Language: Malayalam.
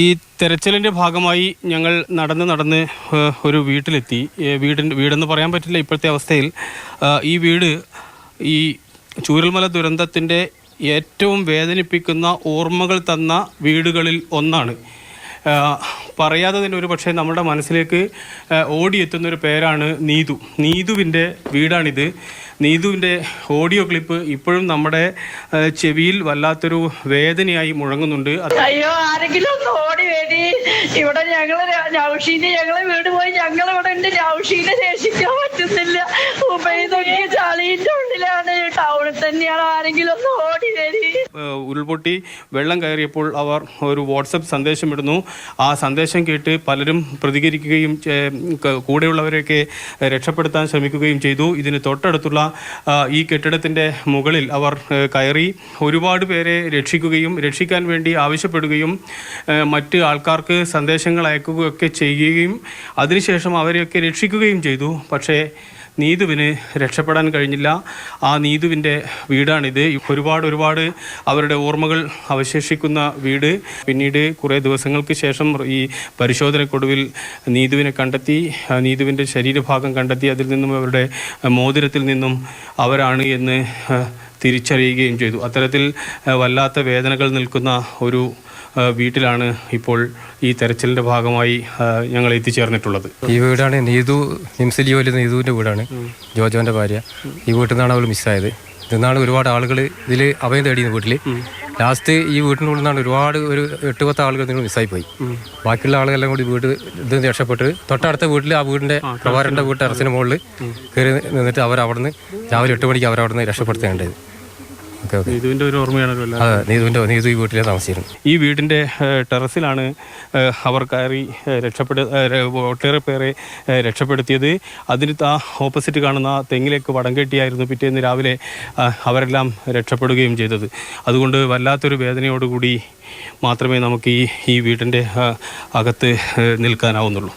ഈ തെരച്ചിലിന്റെ ഭാഗമായി ഞങ്ങൾ നടന്ന് നടന്ന് ഒരു വീട്ടിലെത്തി. വീടിന്റെ വീടെന്ന് പറയാൻ പറ്റില്ല ഇപ്പോഴത്തെ അവസ്ഥയിൽ. ഈ വീട് ഈ ചൂരൽമല ദുരന്തത്തിന്റെ ഏറ്റവും വേദനിപ്പിക്കുന്ന ഓർമ്മകൾ തന്ന വീടുകളിൽ ഒന്നാണ്. പറയാതെ തന്നെ ഒരു പക്ഷേ നമ്മുടെ മനസ്സിലേക്ക് ഓടിയെത്തുന്ന ഒരു പേരാണ് നീതു. നീതുവിന്റെ വീടാണിത്. നീതുവിന്റെ ഓഡിയോ ക്ലിപ്പ് ഇപ്പോഴും നമ്മുടെ ചെവിയിൽ വല്ലാത്തൊരു വേദനയായി മുഴങ്ങുന്നുണ്ട്. അയ്യോ ആരെങ്കിലും ഓടി വേടി ഇവിടെ ഞങ്ങൾ നൗഷീനെ ഞങ്ങളെ വീട് പോയി. ഞങ്ങൾ ഇവിടെ ഉണ്ട്. നൗഷീനെ രക്ഷിക്കാൻ പറ്റുന്നില്ല. ചളിന്റെ ഉള്ളിലാണ്. ഉരുൾപൊട്ടി വെള്ളം കയറിയപ്പോൾ അവർ ഒരു വാട്സപ്പ് സന്ദേശം ഇടുന്നു ആ സന്ദേശം കേട്ട് പലരും പ്രതികരിക്കുകയും കൂടെയുള്ളവരെയൊക്കെ രക്ഷപ്പെടുത്താൻ ശ്രമിക്കുകയും ചെയ്തു. ഇതിന് തൊട്ടടുത്തുള്ള ഈ കെട്ടിടത്തിന്റെ മുകളിൽ അവർ കയറി ഒരുപാട് പേരെ രക്ഷിക്കുകയും രക്ഷിക്കാൻ വേണ്ടി ആവശ്യപ്പെടുകയും മറ്റ് ആൾക്കാർക്ക് സന്ദേശങ്ങൾ അയക്കുകയൊക്കെ ചെയ്യുകയും അതിനുശേഷം അവരെയൊക്കെ രക്ഷിക്കുകയും ചെയ്തു. പക്ഷേ നീതുവിന് രക്ഷപ്പെടാൻ കഴിഞ്ഞില്ല. ആ നീതുവിന്റെ വീടാണിത്. ഒരുപാട് ഒരുപാട് അവരുടെ ഓർമ്മകൾ അവശേഷിക്കുന്ന വീട്. പിന്നീട് കുറേ ദിവസങ്ങൾക്ക് ശേഷം ഈ പരിശോധനക്കൊടുവിൽ നീതുവിനെ കണ്ടെത്തി നീതുവിന്റെ ശരീരഭാഗം കണ്ടെത്തി അതിൽ നിന്നും അവരുടെ മോതിരത്തിൽ നിന്നും അവരാണ് എന്ന് തിരിച്ചറിയുകയും ചെയ്തു. അത്തരത്തിൽ വല്ലാത്ത വേദനകൾ നിൽക്കുന്ന ഒരു വീട്ടിലാണ് ഇപ്പോൾ ഈ തെരച്ചിലിന്റെ ഭാഗമായി ഞങ്ങൾ എത്തിച്ചേർന്നിട്ടുള്ളത്. ഈ വീടാണ് നീതു നിംസലിയോൽ നീതുവിന്റെ വീടാണ്? ജോജോന്റെ ഭാര്യ. ഈ വീട്ടിൽ നിന്നാണ് അവൾ മിസ്സായത്. ഇതിന്നാണ് ഒരുപാട് ആളുകൾ ഇതിൽ അഭയം തേടിയത് വീട്ടിൽ ലാസ്റ്റ് ഈ വീട്ടിനുള്ളിൽ നിന്നാണ് ഒരുപാട് ഒരു എട്ട് പത്ത് ആളുകൾ നിങ്ങൾ മിസ്സായി പോയി. ബാക്കിയുള്ള ആളുകളെല്ലാം കൂടി വീട് ഇത് രക്ഷപ്പെട്ട് തൊട്ടടുത്ത വീട്ടിൽ ആ വീടിന്റെ പ്രഭാരന്റെ വീട്ട് ടെറസിന് മുകളിൽ കയറി നിന്നിട്ട് അവർ അവിടുന്ന് രാവിലെ എട്ട് മണിക്ക് അവർ അവിടുന്ന് രക്ഷപ്പെടുത്തേണ്ടത് ഓക്കെ ഒരു ഓർമ്മയാണല്ലോ. അതെ നീതു ഈ വീട്ടിലെ താമസിച്ചിരുന്നു ഈ വീടിന്റെ ടെറസിലാണ് അവർ കയറി രക്ഷപ്പെടു ഒട്ടേറെ പേരെ രക്ഷപ്പെടുത്തിയത്. അതിന് ആ ഓപ്പോസിറ്റ് കാണുന്ന തെങ്ങിലേക്ക് വടം കെട്ടിയായിരുന്നു പിറ്റേന്ന് രാവിലെ അവരെല്ലാം രക്ഷപ്പെടുകയും ചെയ്തത്. അതുകൊണ്ട് വല്ലാത്തൊരു വേദനയോടുകൂടി മാത്രമേ നമുക്ക് ഈ ഈ വീടിന്റെ അകത്ത് നിൽക്കാനാവുന്നുള്ളൂ.